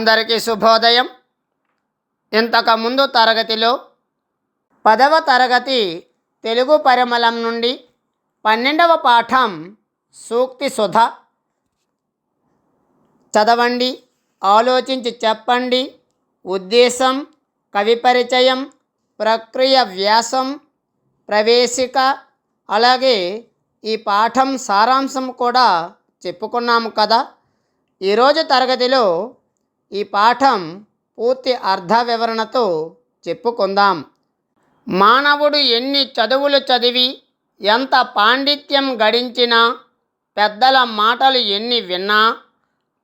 అందరికీ శుభోదయం. ఇంతకుముందు తరగతిలో పదవ తరగతి తెలుగు పరిమళం నుండి పన్నెండవ పాఠం సూక్తి సుధ. చదవండి ఆలోచించి చెప్పండి. ఉద్దేశం కవి పరిచయం ప్రక్రియ వ్యాసం ప్రవేశిక అలాగే ఈ పాఠం సారాంశం కూడా చెప్పుకున్నాము కదా. ఈరోజు తరగతిలో ఈ పాఠం పూర్తి అర్థ వివరణతో చెప్పుకుందాం. మానవుడు ఎన్ని చదువులు చదివి ఎంత పాండిత్యం గడించినా పెద్దల మాటలు ఎన్ని విన్నా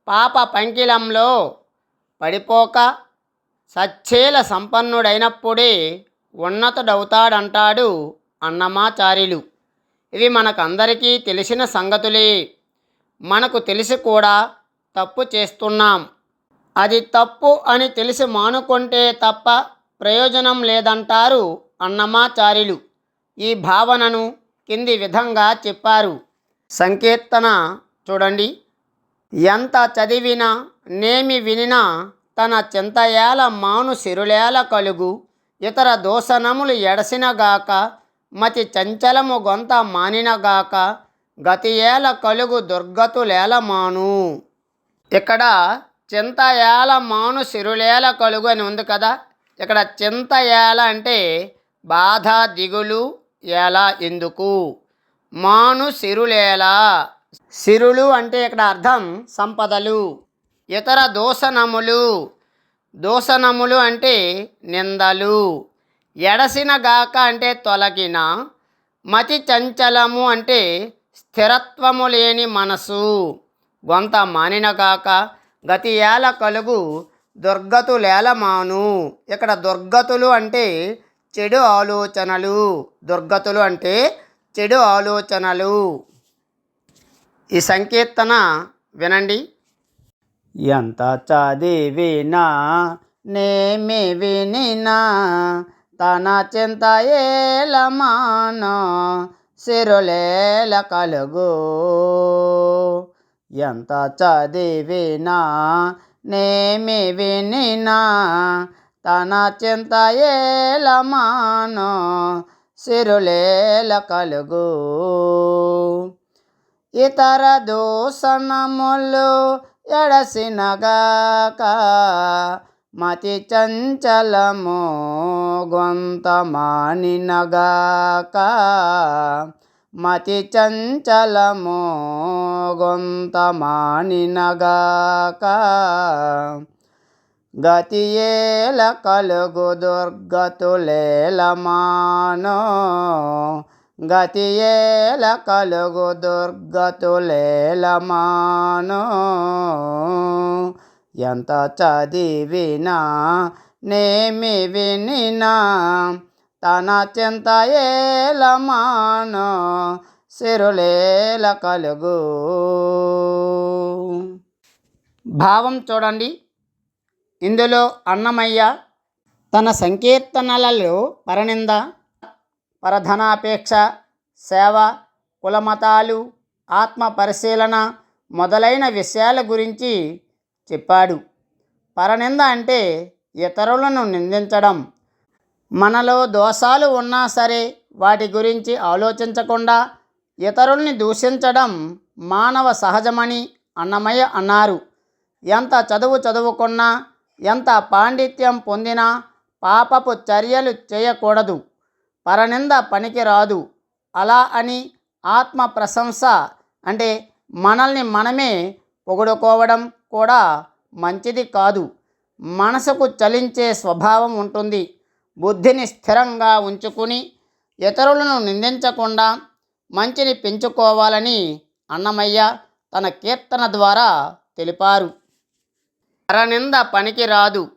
పాప పంకిలంలో పడిపోక సచ్చేల సంపన్నుడైనప్పుడే ఉన్నతుడవుతాడంటాడు అన్నమాచార్యులు. ఇవి మనకందరికీ తెలిసిన సంగతులే. మనకు తెలిసి కూడా తప్పు చేస్తున్నాం. అది తప్పు అని తెలిసి మానుకుంటే తప్ప ప్రయోజనం లేదంటారు అన్నమాచార్యులు. ఈ భావనను కింది విధంగా చెప్పారు. సంకీర్తన చూడండి. ఎంత చదివినా నేమి వినినా తన చింతయాల మాను సిరులేల కలుగు ఇతర దోషణములు ఎడసినగాక మతి చంచలము గొంత మానినగాక గతియేల కలుగు దుర్గతులేల మాను. ఇక్కడ చింతయాల మాను సిరులేల కలుగు అని ఉంది కదా. ఇక్కడ చింతయాల అంటే బాధ దిగులు ఎలా ఎందుకు? మాను సిరులేలా. సిరులు అంటే ఇక్కడ అర్థం సంపదలు. ఇతర దోషణములు. దోషణములు అంటే నిందలు. ఎడసినగాక అంటే తొలగిన. మతి చంచలము అంటే స్థిరత్వము లేని మనసు. గొంత మానినగాక గతి ఏల కలుగు దుర్గతులేలమాను ఇక్కడ దుర్గతులు అంటే చెడు ఆలోచనలు. దుర్గతులు అంటే చెడు ఆలోచనలు. ఈ సంకీర్తన వినండి. ఎంత చదివినా నేమి వినినా తన చింత ఏలమాన. సిరులేల కలుగు. ఎంత చదివినా నేమి వినినా తన చింత ఏలమాన సిరులేల కలుగు. ఇతర దూషణములు ఎడసినగాక మతి చంచలము గొంత మానినగాక మతి చంచలము గొంత మానినగాక గతియేల కలుగు దుర్గతులేల మానో గతియేల కలుగు దుర్గతులేల మానో ఎంత చదివినా నేమి వినినా తన చింత ఏల మానో సిరులేల కలుగు. భావం చూడండి. ఇందులో అన్నమయ్య తన సంకీర్తనలలో పరనింద పరధనాపేక్ష సేవ కులమతాలు ఆత్మ పరిశీలన మొదలైన విషయాల గురించి చెప్పాడు. పరనింద అంటే ఇతరులను నిందించడం. మనలో దోషాలు ఉన్నా సరే వాటి గురించి ఆలోచించకుండా ఇతరుల్ని దూషించడం మానవ సహజమని అన్నమయ్య అన్నారు. ఎంత చదువు చదువుకున్నా ఎంత పాండిత్యం పొందినా పాపపు చర్యలు చేయకూడదు. పరనింద పనికిరాదు అలా అని ఆత్మ ప్రశంస అంటే మనల్ని మనమే పొగుడుకోవడం కూడా మంచిది కాదు. మనసుకు చలించే స్వభావం ఉంటుంది. బుద్ధిని స్థిరంగా ఉంచుకుని ఇతరులను నిందించకుండా మంచిని పెంచుకోవాలని అన్నమయ్య తన కీర్తన ద్వారా తెలిపారు. పరనింద పనికిరాదు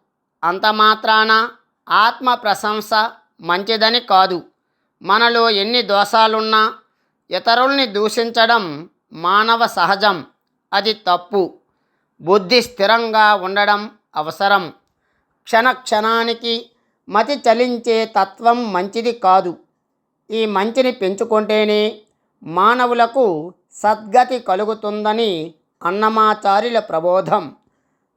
అంత మాత్రాన ఆత్మ ప్రశంస మంచిదని కాదు. మనలో ఎన్ని దోషాలున్నా ఇతరుల్ని దూషించడం మానవ సహజం. అది తప్పు. బుద్ధి స్థిరంగా ఉండడం అవసరం. క్షణ క్షణానికి మతి చలించే తత్వం మంచిది కాదు. ఈ మంచిని పెంచుకుంటేనే మానవులకు సద్గతి కలుగుతుందని అన్నమాచార్యుల ప్రబోధం.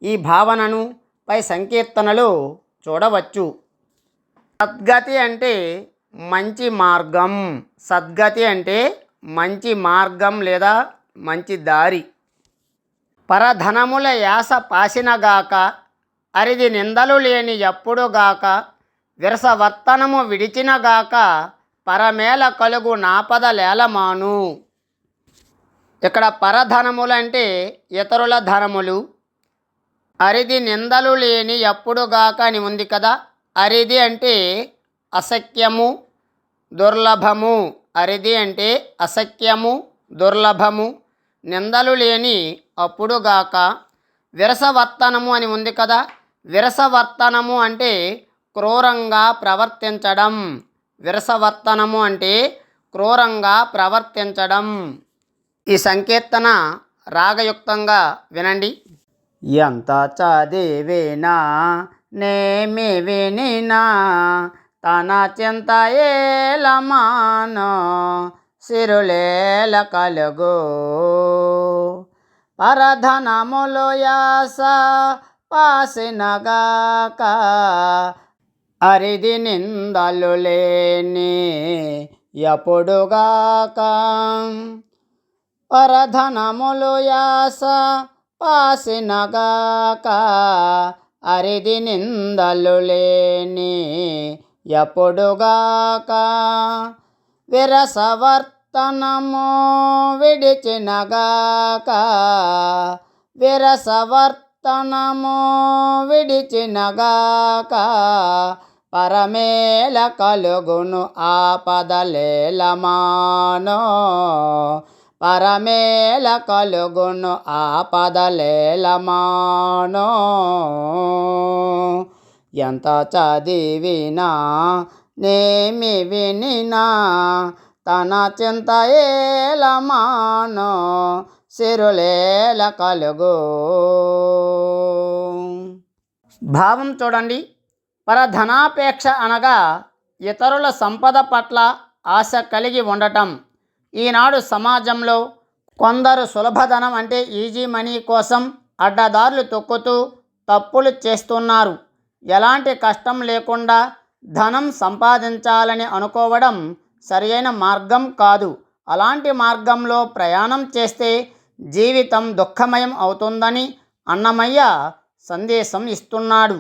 ఈ భావనను పై సంకీర్తనలో చూడవచ్చు. సద్గతి అంటే మంచి మార్గం. సద్గతి అంటే మంచి మార్గం లేదా మంచి దారి. పరధనముల యాస పాసినగాక అరిది నిందలు లేని ఎప్పుడుగాక విరసవర్తనము విడిచినగాక పరమేల కలుగు నాపద లేలమాను. ఇక్కడ పరధనములంటే ఇతరుల ధనములు. అరిది నిందలు లేని ఎప్పుడుగాక అని ఉంది కదా? అరిది అంటే అసఖ్యము దుర్లభము. అరిది అంటే అసఖ్యము దుర్లభము. నిందలు లేని అప్పుడుగాక విరసవర్తనము అని ఉంది కదా? విరసవర్తనము అంటే క్రూరంగా ప్రవర్తించడం. విరసవర్తనము అంటే క్రూరంగా ప్రవర్తించడం. ఈ సంకీర్తన రాగయుక్తంగా వినండి. ఎంత చదివినా నేమి వినినా తన చింత ఏలమానో సిరులేల కలుగు. పరధనములు యాస పాసినగాక అరిది నిందలు లేని ఎప్పుడుగాక? పరధనములు యాస పాసినగాక అరిది నిందలు లేని ఎప్పుడుగాక? విరసవర్తనము విడిచినగాక విరసవర్తనము విడిచినగాక పరమేల కలుగును ఆపదలేలమానో పరమేల కలుగును ఆపదలేలమానో ఎంత చదివినా నేమి వినినా తన చింత ఏలమానో సిరులేల కలుగు. భావం చూడండి. పరధనాపేక్ష అనగా ఇతరుల సంపద పట్ల ఆశ కలిగి ఉండటం. ఈనాడు సమాజంలో కొందరు సులభధనం అంటే ఈజీ మనీ కోసం అడ్డదారులు తొక్కుతూ తప్పులు చేస్తున్నారు. ఎలాంటి కష్టం లేకుండా ధనం సంపాదించాలని అనుకోవడం సరియైన మార్గం కాదు. అలాంటి మార్గంలో ప్రయాణం చేస్తే జీవితం దుఃఖమయం అవుతుందని అన్నమయ్య సందేశం ఇస్తున్నాడు.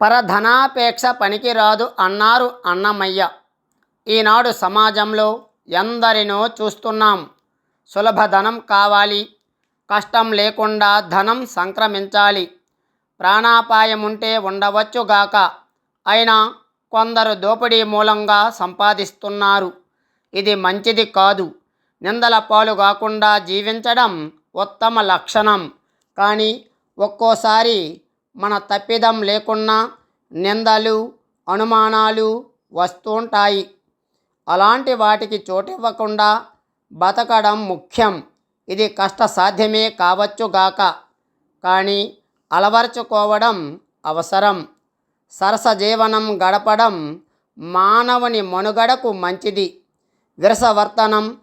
పరధనాపేక్ష పనికిరాదు అన్నారు అన్నమయ్య. ఈనాడు సమాజంలో ఎందరినో చూస్తున్నాం. సులభ ధనం కావాలి. కష్టం లేకుండా ధనం సంక్రమించాలి. ప్రాణాపాయం ఉంటే ఉండవచ్చుగాక అయినా కొందరు దోపిడీ మూలంగా సంపాదిస్తున్నారు. ఇది మంచిది కాదు. నిందల పాలు కాకుండా జీవించడం ఉత్తమ లక్షణం. కానీ ఒక్కోసారి మన తప్పిదం లేకున్నా నిందలు అనుమానాలు వస్తుంటాయి అలాంటి వాటికి చోటివ్వకుండా బతకడం ముఖ్యం. ఇది కష్టసాధ్యమే కావచ్చుగాక కానీ అలవరుచుకోవడం అవసరం. సరస జీవనం గడపడం మానవుని మనుగడకు మంచిది. విరసవర్తనం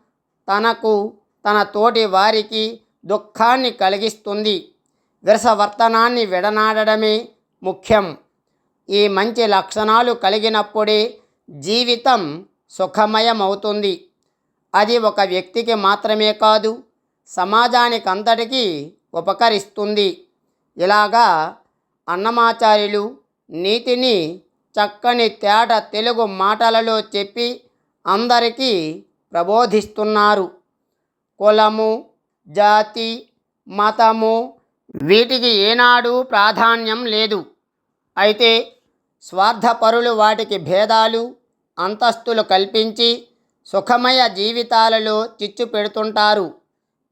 తనకు తన తోటి వారికి దుఃఖాన్ని కలిగిస్తుంది. విరసవర్తనాన్ని విడనాడడమే ముఖ్యం. ఈ మంచి లక్షణాలు కలిగినప్పుడే జీవితం సుఖమయమవుతుంది. అది ఒక వ్యక్తికి మాత్రమే కాదు సమాజానికంతటికీ ఉపకరిస్తుంది. ఇలాగా అన్నమాచార్యులు నీతిని చక్కని తేట తెలుగు మాటలలో చెప్పి అందరికీ ప్రబోధిస్తున్నారు. కులము జాతి మతము వీటికి ఏనాడు ప్రాధాన్యం లేదు. అయితే స్వార్థపరులు వాటికి భేదాలు అంతస్తులు కల్పించి సుఖమయ జీవితాలలో చిచ్చు పెడుతుంటారు.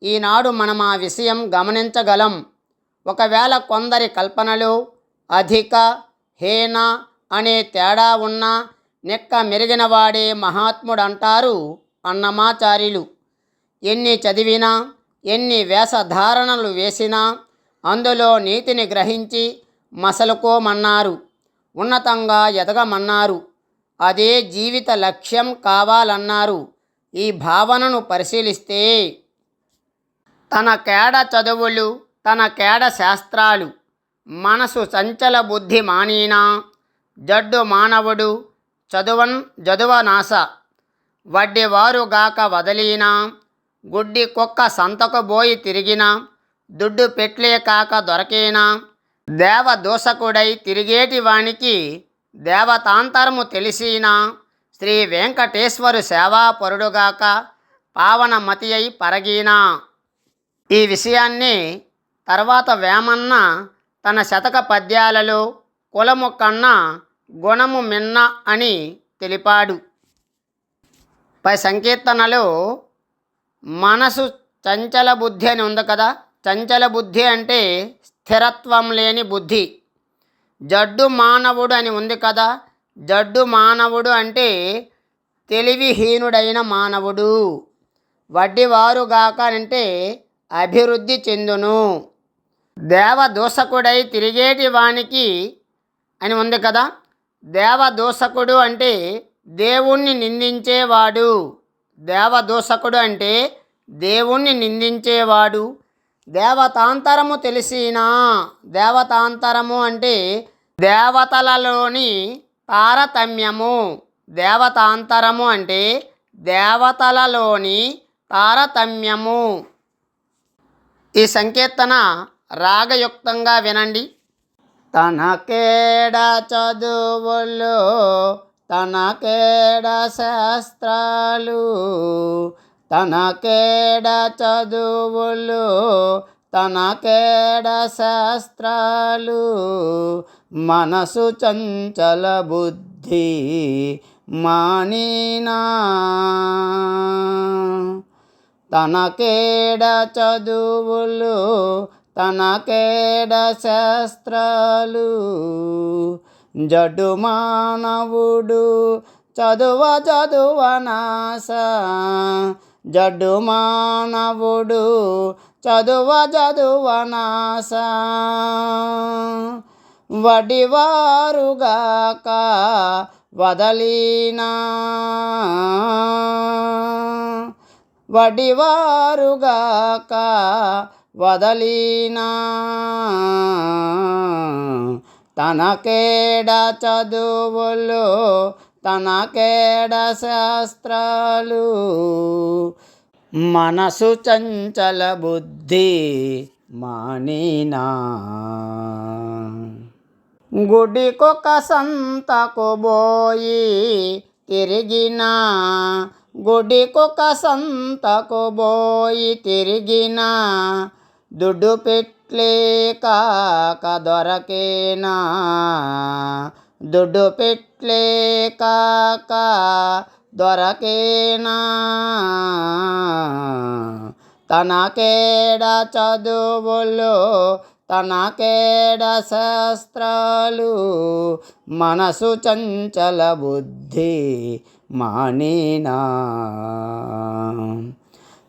ఈనాడు మనం ఆ విషయం గమనించగలం. ఒకవేళ కొందరి కల్పనలో అధిక హేన అనే తేడా ఉన్నా నెక్క మెరిగినవాడే మహాత్ముడంటారు అన్నమాచార్యులు. ఎన్ని చదివినా ఎన్ని వేషధారణలు వేసినా అందులో నీతిని గ్రహించి మసలుకోమన్నారు. ఉన్నతంగా ఎదగమన్నారు. అదే జీవిత లక్ష్యం కావాలన్నారు. ఈ భావనను పరిశీలిస్తే తన కేడ చదువులు తన కేడ శాస్త్రాలు మనసు చంచల బుద్ధి మానీనా జడ్డు మానవుడు చదువన్ జదువనాస వడ్డివారుగాక వదలీనా గుడ్డి కుక్క సంతకు బోయి తిరిగినా దుడ్డు పెట్లే కాక దొరకేనా? దేవ దూషకుడై తిరిగేటి వానికి దేవతాంతరము తెలిసినా? శ్రీ వెంకటేశ్వరు సేవాపరుడుగాక పావనమతి అయి పరగీనా? ఈ విషయాన్ని తర్వాత వేమన్న తన శతక పద్యాలలో కులము కన్నా గుణము మిన్న అని తెలిపాడు. పై సంకీర్తనలో మనసు చంచల బుద్ధి అని ఉంది కదా? చంచల బుద్ధి అంటే స్థిరత్వం లేని బుద్ధి. జడ్డు మానవుడు అని ఉంది కదా జడ్డు మానవుడు అంటే తెలివిహీనుడైన మానవుడు. వడ్డివారుగాక అంటే అభివృద్ధి చెందును. దేవదూషకుడై తిరిగేటి వానికి అని ఉంది కదా దేవదూషకుడు అంటే దేవుణ్ణి నిందించేవాడు. దేవదూషకుడు అంటే దేవుణ్ణి నిందించేవాడు. దేవతాంతరము తెలిసినా దేవతాంతరము అంటే దేవతలలోని తారతమ్యము. దేవతాంతరము అంటే దేవతలలోని తారతమ్యము. ఈ సంకీర్తన రాగయుక్తంగా వినండి. తనకేడ చదువులు తనకేడ శాస్త్రాలు తనకేడ చదువులు తనకేడ శాస్త్రాలు మనసు చంచల బుద్ధి మానినా. తనకేడ చదువులు తనకేడ శాస్త్రాలు జడు మానవుడు చదువ చదువనాస జడ్డు మానవుడు చదువ చదువనాస వడివారుగాక వదలీనా. వడివారుగాక వదలీనా. తనకేడ చదువులు తనకేడ శాస్త్రాలు మనసు చంచల బుద్ధి మానినా. గుడికొక సంతకు బోయి తిరిగినా. గుడికొక సంతకు బోయి తిరిగినా. దుడ్డు పెట్లే కాక దొరకేనా దుడ్డు పెట్లే కాక దొరకేనా? తనకేడ చదువులు తనకేడ శాస్త్రాలు? మనసు చంచల బుద్ధి మానినా?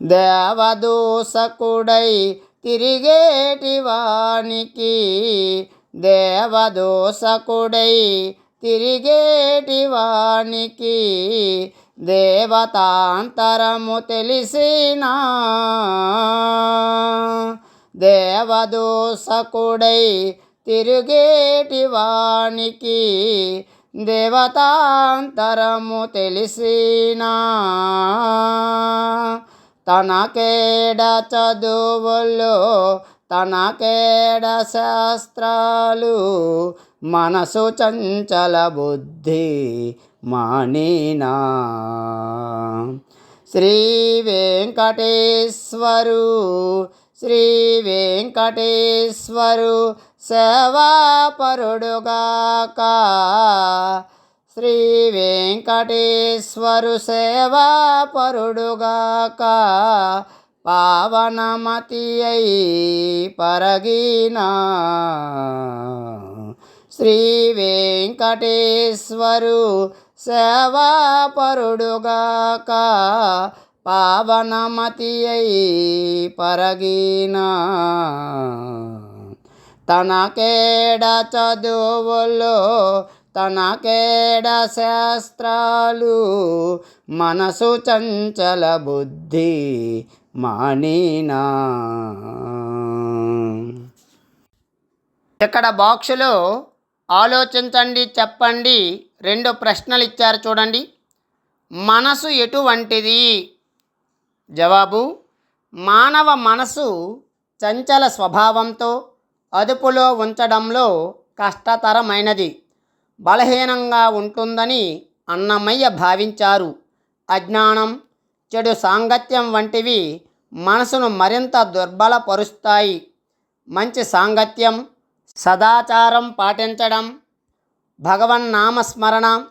దేవదూసకుడై తిరిగేటి వానికి దేవదోషకుడై తిరిగేటి వానికి దేవతాంతరము తెలిసినా. దేవదోషకుడై తిరిగేటి వానికి దేవతాంతరము తెలిసినా. తనకేడ చదువులో తనకేడ శాస్త్రాలు మనసు చంచల బుద్ధి మానినా. శ్రీ వెంకటేశ్వరు శ్రీ వెంకటేశ్వరు సేవాపరుడుగాక శ్రీ వెంకటేశ్వరు సేవాపరుడుగాక పావనమతి అయి పరగినా శ్రీ వెంకటేశ్వరు సేవాపరుడుగాక పావనమతి అయి పరగినా తనకేడ చదువులు తనకేడ శాస్త్రాలు మనసు చంచల బుద్ధి మానేనా? ఇక్కడ బాక్సులో ఆలోచించండి చెప్పండి. రెండు ప్రశ్నలు ఇచ్చారు చూడండి. మనసు ఎటువంటిది? జవాబు మానవ మనసు చంచల స్వభావంతో అదుపులో ఉంచడంలో కష్టతరమైనది. బలహీనంగా ఉంటుందని అన్నమయ్య భావించారు. అజ్ఞానం చెడు సాంగత్యం వంటివి మనసును మరింత దుర్బలపరుస్తాయి. మంచి సాంగత్యం సదాచారం పాటించడం భగవన్నామస్మరణ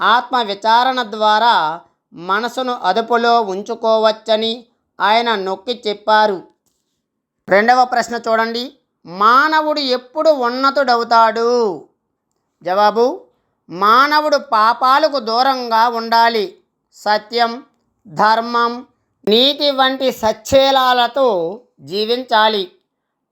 ఆత్మ విచారణ ద్వారా మనసును అదుపులో ఉంచుకోవచ్చని ఆయన నొక్కి చెప్పారు. రెండవ ప్రశ్న చూడండి. మానవుడు ఎప్పుడు ఉన్నతుడవుతాడు? జవాబు మానవుడు పాపాలకు దూరంగా ఉండాలి. సత్యం ధర్మం నీతి వంటి సచ్చేలాలతో జీవించాలి.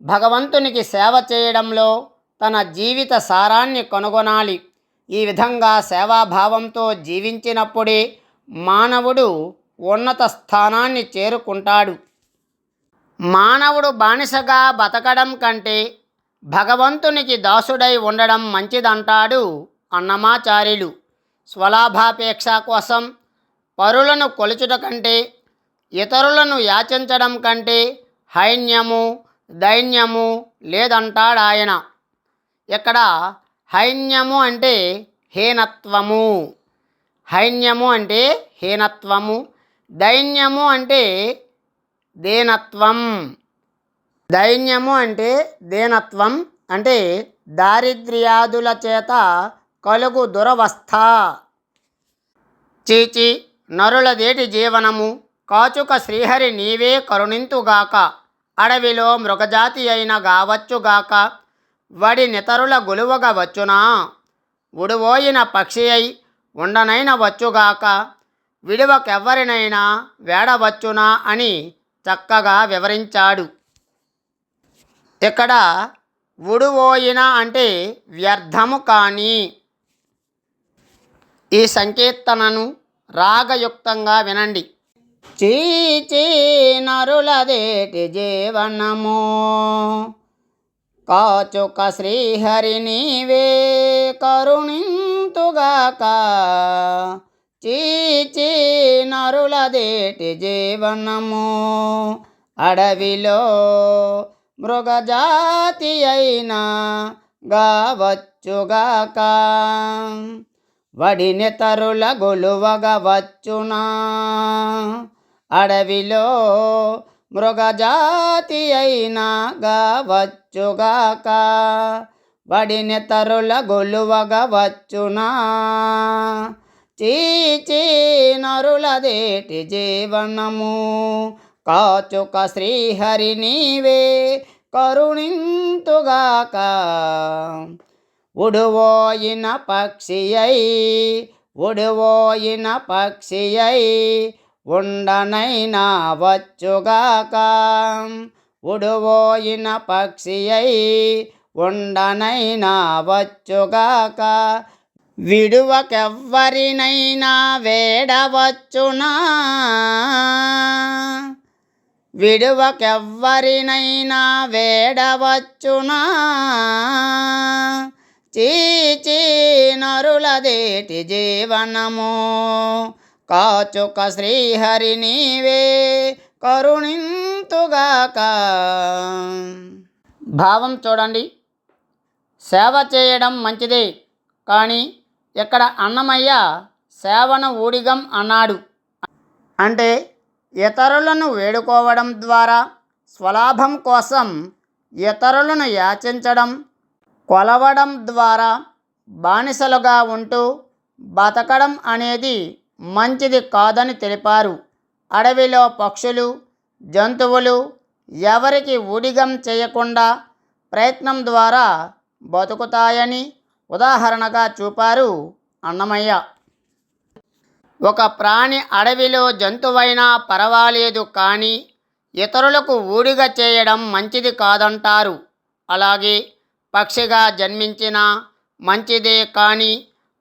భగవంతునికి సేవ చేయడంలో తన జీవిత సారాన్ని కనుగొనాలి. ఈ విధంగా సేవాభావంతో జీవించినప్పుడే మానవుడు ఉన్నత స్థానాన్ని చేరుకుంటాడు. మానవుడు బానిసగా బతకడం కంటే భగవంతునికి దాసుడై ఉండడం మంచిదంటాడు అన్నమాచార్యులు. స్వలాభాపేక్ష కోసం పరులను కొలుచుట కంటే ఇతరులను యాచించడం కంటే హైన్యము దైన్యము లేదంటాడాయన. ఇక్కడ హైన్యము అంటే హీనత్వము. హైన్యము అంటే హీనత్వము. దైన్యము అంటే దేనత్వం. దైన్యము అంటే దేనత్వం అంటే దారిద్ర్యాదుల చేత కలుగు దురవస్థ. చీచి నరులదేటి జీవనము? కాచుక శ్రీహరి నీవే కరుణింతుగాక. అడవిలో మృగజాతి అయిన గావచ్చుగాక. వడి నితరుల గొలువగా వచ్చునా? ఉడువోయిన పక్షి అయి ఉండనైన వచ్చుగాక. విడువకెవ్వరినైనా వేడవచ్చునా అని చక్కగా వివరించాడు. ఇక్కడ ఉడువోయిన అంటే వ్యర్థము కానీ ఈ సంకీర్తనను రాగయుక్తంగా వినండి. చీచీ నరులదేటి జీవనము? కాచుక శ్రీహరి నీవే కరుణింతుగాక. చీచీ నరులదేటి జీవనము? అడవిలో మృగజాతి అయినా గావచ్చుగాక. వడినెతరుల తరుల వచ్చునా? అడవిలో మృగజాతి అయినా గవచ్చుగాక వడినెతరుల గొలువగా వచ్చునా? చీచీ నరులదేటి జీవనము? కాచుక శ్రీహరి నీవే కరుణింతుగాక. ఉడువోయిన పక్షియై ఉడువోయిన పక్షియై ఉండనైనా వచ్చుగాక. ఉడువోయిన పక్షియై ఉండనైనా వచ్చుగాక. విడువకెవ్వరినైనా వేడవచ్చునా? విడువకెవ్వరినైనా వేడవచ్చునా? చీచీ నరులదేటి జీవనము. కాచుక శ్రీహరి నీవే కరుణింతుగాక. భావం చూడండి. సేవ చేయడం మంచిదే కానీ ఇక్కడ అన్నమయ్య సేవను ఊడిగం అన్నాడు. అంటే ఇతరులను వేడుకోవడం ద్వారా స్వలాభం కోసం ఇతరులను యాచించడం కొలవడం ద్వారా బానిసలుగా ఉంటూ బతకడం అనేది మంచిది కాదని తెలిపారు. అడవిలో పక్షులు జంతువులు ఎవరికి ఊడిగం చేయకుండా ప్రయత్నం ద్వారా బతుకుతాయని ఉదాహరణగా చూపారు అన్నమయ్య. ఒక ప్రాణి అడవిలో జంతువైనా పర్వాలేదు కానీ ఇతరులకు ఊడిగ చేయడం మంచిది కాదంటారు. అలాగే పక్షిగా జన్మించిన మంచిదే కానీ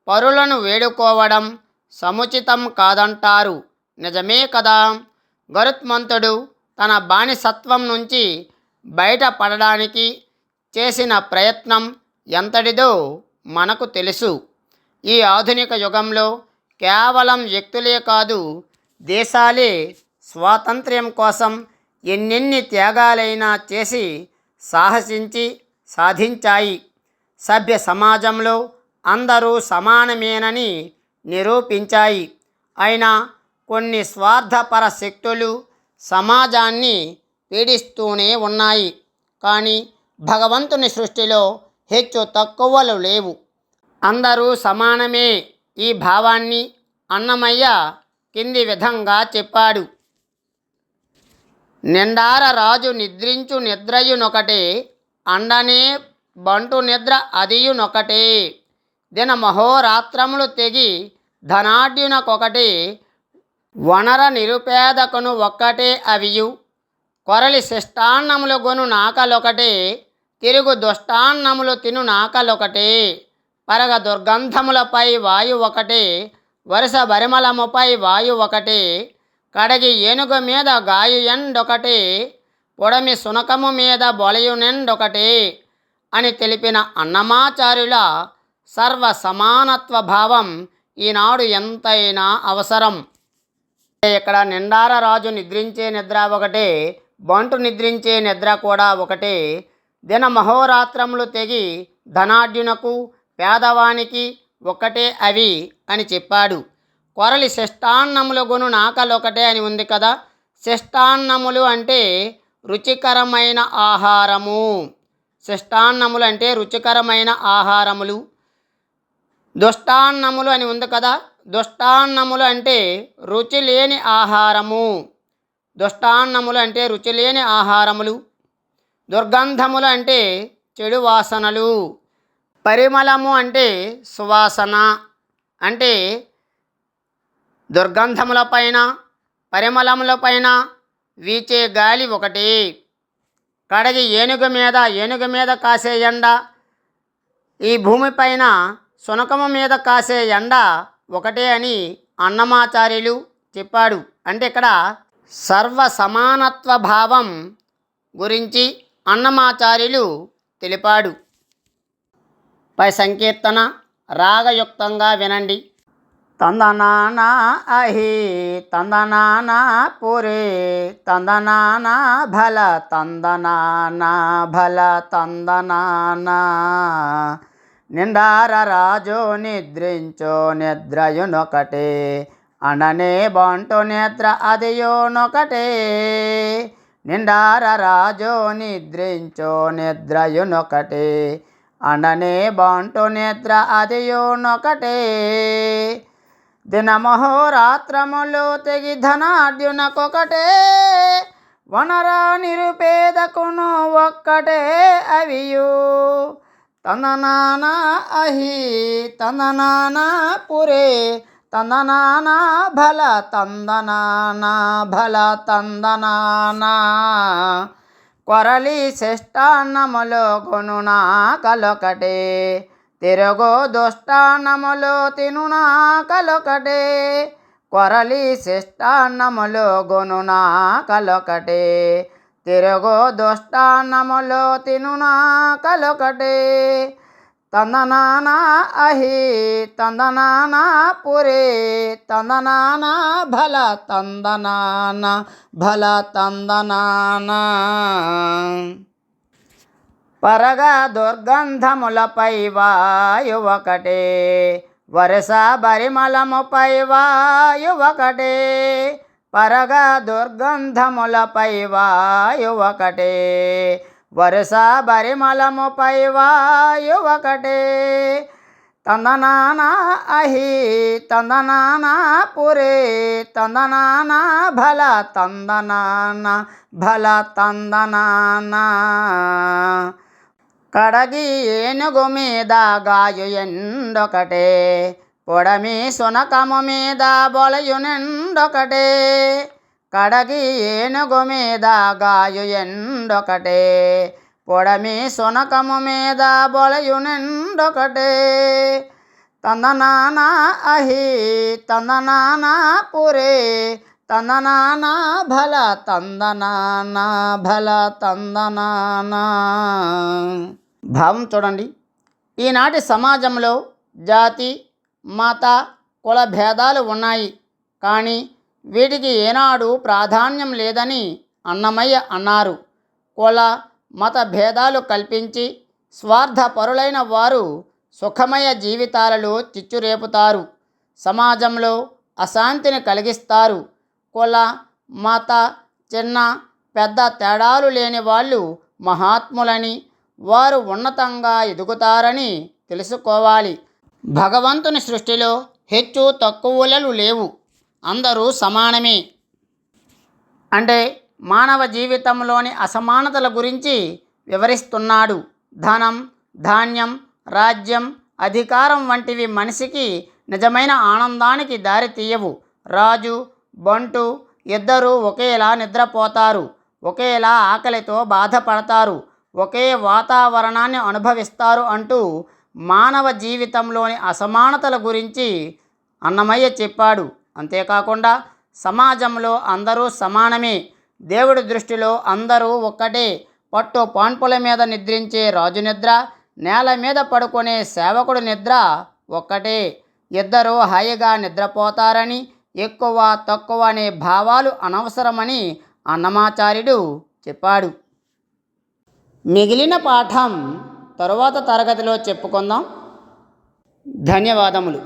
పరులను వేడుకోవడం సముచితం కాదంటారు. నిజమే కదా? గరుత్మంతుడు తన బానిసత్వం నుంచి బయటపడడానికి చేసిన ప్రయత్నం ఎంతటిదో మనకు తెలుసు. ఈ ఆధునిక యుగంలో కేవలం వ్యక్తులే కాదు దేశాలే స్వాతంత్ర్యం కోసం ఎన్నెన్ని త్యాగాలైనా చేసి సాహసించి సాధించాయి. సభ్య సమాజంలో అందరూ సమానమేనని నిరూపించాయి. అయినా కొన్ని స్వార్థపర శక్తులు సమాజాన్ని పీడిస్తూనే ఉన్నాయి. కానీ భగవంతుని సృష్టిలో హెచ్చు తక్కువలు లేవు. అందరూ సమానమే ఈ భావాన్ని అన్నమయ్య కింది విధంగా చెప్పాడు. నిండార రాజు నిద్రించు నిద్రయునొకటే అండనే బంటు నిద్ర అదియునొకటే. దిన మహోరాత్రములు తెగి ధనాఢ్యునకొకటి వనర నిరుపేదకును ఒక్కటే అవియు. కొరలి శిష్టాన్నములు గొను నాకలొకటే తిరుగు దుష్టాన్నములు తిను నాకలొకటే. పరగ దుర్గంధములపై వాయు ఒకటే వరుస బరిమలముపై వాయు ఒకటే. కడగి ఏనుగు మీద గాయు ఎండొకటే పొడమి సునకము మీద బొలయునెండొకటి అని తెలిపిన అన్నమాచార్యుల సర్వ సమానత్వ భావం ఈనాడు ఎంతైనా అవసరం. ఇక్కడ నిండార రాజు నిద్రించే నిద్ర ఒకటే బంటు నిద్రించే నిద్ర కూడా ఒకటే. దిన మహోరాత్రములు తెగి ధనాఢ్యునకు పేదవానికి ఒకటే అవి అని చెప్పాడు. కొరలి శిష్టాన్నములు గును నాకలొకటే అని ఉంది కదా. శిష్టాన్నములు అంటే రుచికరమైన ఆహారము. శిష్టాన్నములు అంటే రుచికరమైన ఆహారములు. దుష్టాన్నములు అని ఉంది కదా. దుష్టాన్నములు అంటే రుచి లేని ఆహారము. దుష్టాన్నములు అంటే రుచి లేని ఆహారములు. దుర్గంధములు అంటే చెడు వాసనలు. పరిమళము అంటే సువాసన. అంటే దుర్గంధములపైన పరిమళములపైన వీచే గాలి ఒకటి. కడగి ఏనుగు మీద ఏనుగు మీద కాసే ఎండ. ఈ భూమిపైన సునకము మీద కాసే ఎండ ఒకటే అని అన్నమాచార్యులు చెప్పాడు. అంటే ఇక్కడ సర్వ సమానత్వ భావం గురించి అన్నమాచార్యులు తెలిపాడు. పై సంకీర్తన రాగయుక్తంగా వినండి. తందనానా అహి తందనానా పురే తందనానా భల తందనానా భల తందనానా. నిండార రాజు నిద్రించో నిద్రయునొకటే అననే బంటు నిద్ర అదియోనొకటే. నిండార రాజు నిద్రించో నిద్రయునొకటే అననే బంటు నిద్ర అదియోనొకటే. దినమహోరాత్రములు తెగి ధనార్జునకొకటే వనర నిరుపేదకును ఒక్కటే అవియు. తందనానా అహి తందనానా పురే తందనానా భల తందనానా భల తందనానా కొరలి శిష్టాన్నములో కొనునా కలొకటే తిరగో దుష్టాన్నములు తినునాకలొకటే కొరలి శిష్టాన్నములు గొనునాకలొకటే తిరగో తిరుగు దుష్టాన్నములు తినునా తందనానా అహి తందనానా పురే. తందనానా భల తందనానా భల తందనానా. పరగ దుర్గంధములపై వాయు ఒకటే. వరుస బరిమలముపై వాయు ఒకటే. పరగ దుర్గంధములపై వాయు ఒకటే. వరుస బరిమలముపై వాయు ఒకటే. తందనానా అహి తందనానా పురే. తందనానా భల తందనానా భల తందనానా. కడగి ఏనుగు మీద గాయు ఎండొకటే పొడమి సునకము మీద బొలయునెండొకటే కడగి ఏనుగు మీద గాయు ఎండొకటే పొడమి సునకము మీద బొలయునెండొకటే తందనానా అహి తందనానా పురే తందనానా భల తందనానా భల తందనానా. భావం చూడండి. ఈనాటి సమాజంలో జాతి మత కుల భేదాలు ఉన్నాయి. కానీ వీటికి ఏనాడు ప్రాధాన్యం లేదని అన్నమయ్య అన్నారు. కుల మత భేదాలు కల్పించి స్వార్థపరులైన వారు సుఖమయ జీవితాలలో చిచ్చురేపుతారు. సమాజంలో అశాంతిని కలిగిస్తారు. కుల మత చిన్న పెద్ద తేడాలు లేని వాళ్ళు మహాత్ములని వారు ఉన్నతంగా ఎదుగుతారని తెలుసుకోవాలి. భగవంతుని సృష్టిలో హెచ్చు తక్కువలు లేవు. అందరూ సమానమే. అంటే మానవ జీవితంలోని అసమానతల గురించి వివరిస్తున్నాడు. ధనం ధాన్యం రాజ్యం అధికారం వంటివి మనిషికి నిజమైన ఆనందానికి దారి తీయవు రాజు బంటు ఇద్దరూ ఒకేలా నిద్రపోతారు ఒకేలా ఆకలితో బాధపడతారు ఒకే వాతావరణాన్ని అనుభవిస్తారు అంటూ మానవ జీవితంలోని అసమానతల గురించి అన్నమయ్య చెప్పాడు. అంతేకాకుండా సమాజంలో అందరూ సమానమే. దేవుడి దృష్టిలో అందరూ ఒక్కటే. పట్టు పాన్పుల మీద నిద్రించే రాజు నిద్ర నేల మీద పడుకునే సేవకుడు నిద్ర ఒక్కటే. ఇద్దరూ హాయిగా నిద్రపోతారని ఎక్కువ తక్కువ అనే భావాలు అనవసరమని అన్నమాచార్యుడు చెప్పాడు. మిగిలిన పాఠం తరువాత తరగతిలో చెప్పుకుందాం. ధన్యవాదములు.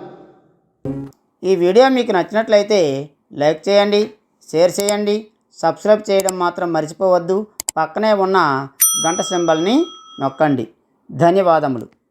ఈ వీడియో మీకు నచ్చినట్లయితే లైక్ చేయండి షేర్ చేయండి సబ్స్క్రైబ్ చేయడం మాత్రం మర్చిపోవద్దు. పక్కనే ఉన్న గంట సింబల్ని నొక్కండి. ధన్యవాదములు.